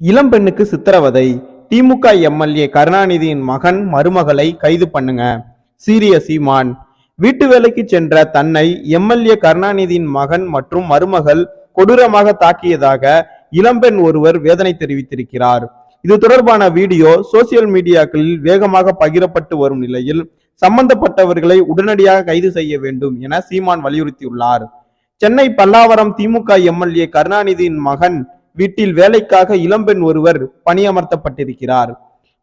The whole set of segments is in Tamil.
இளம்பெண்ணுக்கு சித்திரவதை. திமுக எம்எல்ஏ கருணாநிதியின் மகன் மருமகளை கைது பண்ணுங்க. சீரிய சீமான். வீட்டு வேலைக்கு சென்ற தன்னை எம்எல்ஏ கருணாநிதியின் மகன் மற்றும் மருமகள் கொடூரமாக தாக்கியதாக இளம்பெண் ஒருவர் வேதனை தெரிவித்திருக்கிறார். இது தொடர்பான வீடியோ சோசியல் மீடியாக்களில் வேகமாக பகிரப்பட்டு வரும் நிலையில் சம்பந்தப்பட்டவர்களை உடனடியாக கைது செய்ய வேண்டும் என சீமான் வலியுறுத்தியுள்ளார். சென்னை பல்லாவரம் திமுக எம்எல்ஏ கருணாநிதியின் மகன் வீட்டில் வேலைக்காக இளம்பெண் ஒருவர் பணியமர்த்தப்பட்டிருக்கிறார்.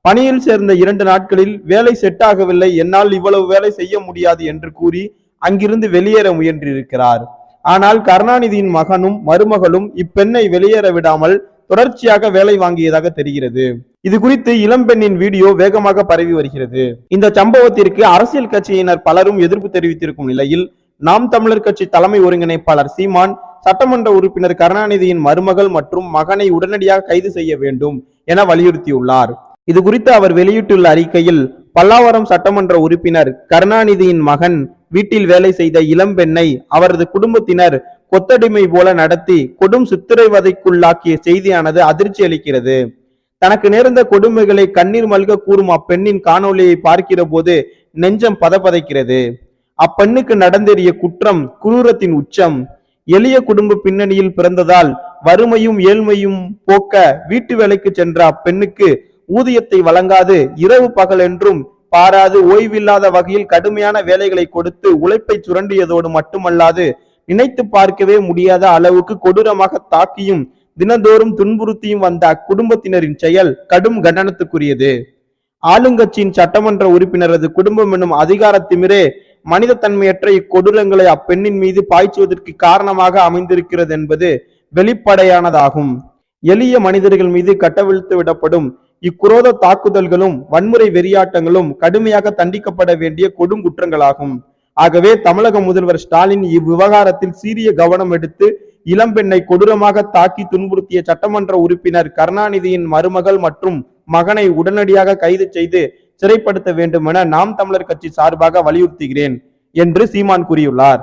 பணியில் சேர்ந்த இரண்டு நாட்களில் வேலை செட் ஆகவில்லை என்னால் இவ்வளவு வேலை செய்ய முடியாது என்று கூறி அங்கிருந்து வெளியேற முயன்றிருக்கிறார். ஆனால் கருணாநிதியின் மகனும் மருமகளும் இப்பெண்ணை வெளியேற விடாமல் தொடர்ச்சியாக வேலை வாங்கியதாக தெரிகிறது. இது குறித்து இளம்பெண்ணின் வீடியோ வேகமாக பரவி வருகிறது. இந்த சம்பவத்திற்கு அரசியல் கட்சியினர் பலரும் எதிர்ப்பு தெரிவித்திருக்கும் நிலையில் நாம் தமிழர் கட்சி தலைமை ஒருங்கிணைப்பாளர் சீமான் சட்டமன்ற உறுப்பினர் கருணாநிதியின் மருமகள் மற்றும் மகனை உடனடியாக கைது செய்ய வேண்டும் என வலியுறுத்தியுள்ளார். இது குறித்து அவர் வெளியிட்டுள்ள அறிக்கையில் பல்லாவரம் சட்டமன்ற உறுப்பினர் கருணாநிதியின் மகன் வீட்டில் வேலை செய்த இளம்பெண்ணை அவரது குடும்பத்தினர் கொத்தடிமை போல நடத்தி கொடும் சித்திரைவதைக்குள்ளாக்கிய செய்தியானது அதிர்ச்சி அளிக்கிறது. தனக்கு நேர்ந்த கொடுமைகளை கண்ணீர் மல்க கூறும் அப்பெண்ணின் காணொளியை பார்க்கிற போது நெஞ்சம் பதபதைக்கிறது அப்பெண்ணுக்கு நடந்தேறிய குற்றம் குரூரத்தின் உச்சம். எளிய குடும்ப பின்னணியில் பிறந்ததால் வறுமையும் ஏழ்மையும் போக்க வீட்டு வேலைக்கு சென்ற அப்பெண்ணுக்கு ஊதியத்தை வழங்காது இரவு பகல் என்றும் பாராது ஓய்வில்லாத வகையில் கடுமையான வேலைகளை கொடுத்து உழைப்பை சுரண்டியதோடு மட்டுமல்லாது நினைத்து பார்க்கவே முடியாத அளவுக்கு கொடூரமாக தாக்கியும் தினந்தோறும் துன்புறுத்தியும் வந்த அக்குடும்பத்தினரின் செயல் கடும் கண்டனத்துக்குரியது. ஆளுங்கட்சியின் சட்டமன்ற உறுப்பினரது குடும்பம் என்னும் அதிகாரத்திமிரே மனித தன்மையற்ற இக்கொடூரங்களை அப்பெண்ணின் மீது பாய்ச்சுவதற்கு காரணமாக அமைந்திருக்கிறது என்பது வெளிப்படையானதாகும். எளிய மனிதர்கள் மீது கட்டவிழ்த்து விடப்படும் இக்குரோத தாக்குதல்களும் வன்முறை வெறியாட்டங்களும் கடுமையாக தண்டிக்கப்பட வேண்டிய கொடுங்குற்றங்களாகும். ஆகவே தமிழக முதல்வர் ஸ்டாலின் இவ்விவகாரத்தில் சீரிய கவனம் எடுத்து இளம்பெண்ணை கொடூரமாக தாக்கி துன்புறுத்திய சட்டமன்ற உறுப்பினர் கருணாநிதியின் மருமகள் மற்றும் மகனை உடனடியாக கைது செய்து சிறைப்படுத்த வேண்டும் என நாம் தமிழர் கட்சி சார்பாக வலியுறுத்துகிறேன் என்று சீமான் கூறியுள்ளார்.